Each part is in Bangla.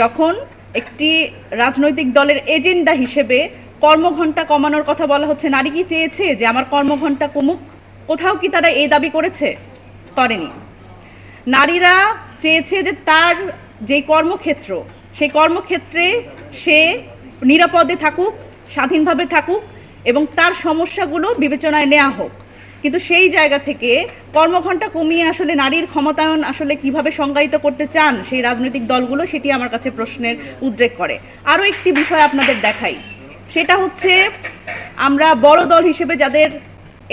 যখন একটি রাজনৈতিক দলের এজেন্ডা হিসেবে কর্মঘণ্টা কমানোর কথা বলা হচ্ছে, নারী কি চেয়েছে যে আমার কর্মঘণ্টা কমুক? কোথাও কি তারা এই দাবি করেছে? করেনি। নারীরা চেয়েছে যে তার যে কর্মক্ষেত্র, সেই কর্মক্ষেত্রে সে নিরাপদে থাকুক, স্বাধীনভাবে থাকুক এবং তার সমস্যাগুলো বিবেচনায় নেওয়া হোক। কিন্তু সেই জায়গা থেকে কর্মঘণ্টা কমিয়ে আসলে নারীর ক্ষমতায়ন আসলে কীভাবে সংজ্ঞায়িত করতে চান সেই রাজনৈতিক দলগুলো সেটি আমার কাছে প্রশ্নের উদ্রেক করে। আরও একটি বিষয় আপনাদের দেখাই। সেটা হচ্ছে আমরা বড় দল হিসেবে যাদের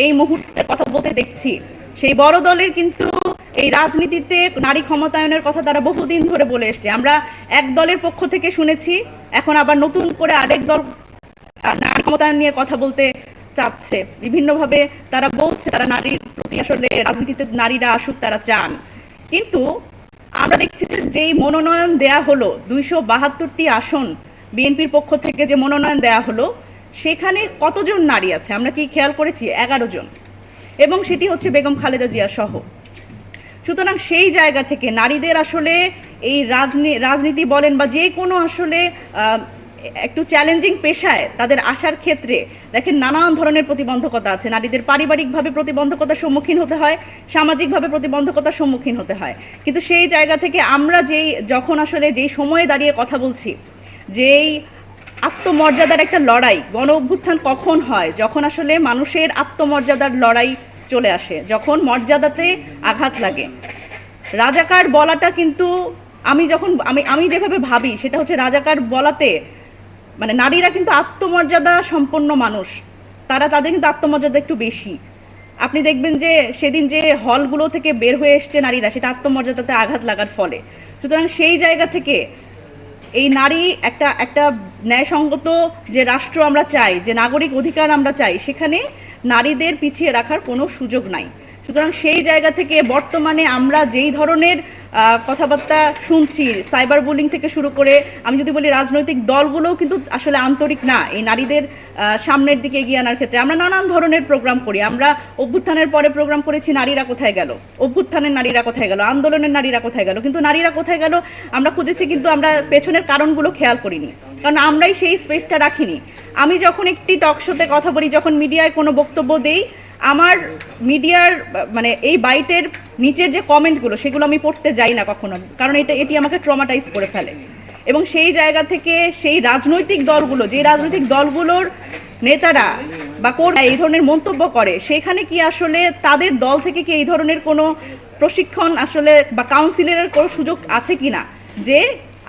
এই মুহূর্তে কথা বলতে দেখছি, সেই বড় দলের কিন্তু এই রাজনীতিতে নারী ক্ষমতায়নের কথা তারা বহুদিন ধরে বলে এসছে। আমরা এক দলের পক্ষ থেকে শুনেছি, এখন আবার নতুন করে আরেক দল নারী ক্ষমতায়ন নিয়ে কথা বলতে চাচ্ছে। বিভিন্নভাবে তারা বলছে, তারা নারীর প্রতি আসলে রাজনীতিতে নারীরা আসুক, তারা চান। কিন্তু আমরা দেখছি যে যেই মনোনয়ন দেয়া হলো, দুইশো বাহাত্তরটি আসন বিএনপির পক্ষ থেকে যে মনোনয়ন দেয়া হলো, সেখানে কতজন নারী আছে? আমরা কি খেয়াল করেছি? এগারো জন। এবং সেটি হচ্ছে বেগম খালেদা জিয়া সহ। সুতরাং সেই জায়গা থেকে নারীদের আসলে এই রাজনী, রাজনীতি বলেন বা যে কোনো আসলে একটু চ্যালেঞ্জিং পেশায় তাদের আসার ক্ষেত্রে দেখেন নানান ধরনের প্রতিবন্ধকতা আছে। নারীদের পারিবারিকভাবে প্রতিবন্ধকতার সম্মুখীন হতে হয়, সামাজিকভাবে প্রতিবন্ধকতার সম্মুখীন হতে হয়। কিন্তু সেই জায়গা থেকে আমরা যেই, যখন আসলে যেই সময়ে দাঁড়িয়ে কথা বলছি, যেই আত্মমর্যাদার একটা লড়াই, গণ অভ্যুত্থান কখন হয়? যখন আসলে মানুষের আত্মমর্যাদার লড়াই চলে আসে, যখন মর্যাদাতে আঘাত লাগে। রাজাকার বলাটা কিন্তু আমি যখন, আমি আমি যেভাবে ভাবি, সেটা হচ্ছে রাজাকার বলাতে মানে নারীরা কিন্তু আত্মমর্যাদা সম্পন্ন মানুষ। তারা তাদের কিন্তু আত্মমর্যাদা একটু বেশি। আপনি দেখবেন যে সেদিন যে হলগুলো থেকে বের হয়ে এসছে নারীরা, সেটা আত্মমর্যাদাতে আঘাত লাগার ফলে। সুতরাং সেই জায়গা থেকে এই নারী একটা একটা ন্যায়সঙ্গত যে রাষ্ট্র আমরা চাই, যে নাগরিক অধিকার আমরা চাই, সেখানে নারীদের পিছিয়ে রাখার কোনো সুযোগ নাই। সুতরাং সেই জায়গা থেকে বর্তমানে আমরা যেই ধরনের কথাবার্তা শুনছি সাইবার বুলিং থেকে শুরু করে আমি যদি বলি রাজনৈতিক দলগুলোও কিন্তু আসলে আন্তরিক না। এই নারীদের সামনের দিকে এগিয়ে আনার ক্ষেত্রে আমরা নানান ধরনের প্রোগ্রাম করি। আমরা অভ্যুত্থানের পরে প্রোগ্রাম করেছি, নারীরা কোথায় গেল? অভ্যুত্থানের নারীরা কোথায় গেল? আন্দোলনের নারীরা কোথায় গেল? কিন্তু নারীরা কোথায় গেল? আমরা খুঁজেছি কিন্তু আমরা পেছনের কারণগুলো খেয়াল করিনি। কারণ আমরাই সেই স্পেসটা রাখিনি। আমি যখন একটি টক শোতে কথা বলি, যখন মিডিয়ায় কোনো বক্তব্য দেই আমার মিডিয়ার মানে এই বাইটের নিচের যে কমেন্টগুলো, সেগুলো আমি পড়তে যাই না কখনো। কারণ এটা, এটি আমাকে ট্রমাটাইজ করে ফেলে। এবং সেই জায়গা থেকে সেই রাজনৈতিক দলগুলো, যে রাজনৈতিক দলগুলোর নেতারা বা কোন এই ধরনের মন্তব্য করে, সেখানে কি আসলে তাদের দল থেকে কি এই ধরনের কোনো প্রশিক্ষণ আসলে বা কাউন্সিলরের কোনো সুযোগ আছে কি না যে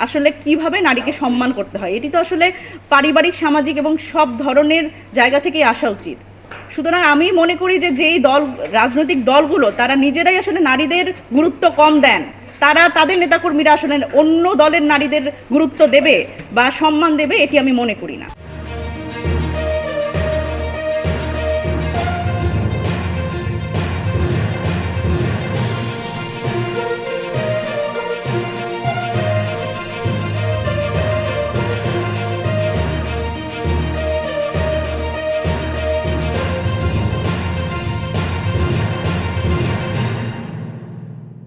আসলে কীভাবে নারীকে সম্মান করতে হয়? এটি তো আসলে পারিবারিক, সামাজিক এবং সব ধরনের জায়গা থেকেই আসা উচিত। সুতরাং আমি মনে করি যে যেই দল, রাজনৈতিক দলগুলো, তারা নিজেরাই আসলে নারীদের গুরুত্ব কম দেন। তারা তাদের নেতাকর্মীরা আসলে অন্য দলের নারীদের গুরুত্ব দেবে বা সম্মান দেবে, এটি আমি মনে করি না।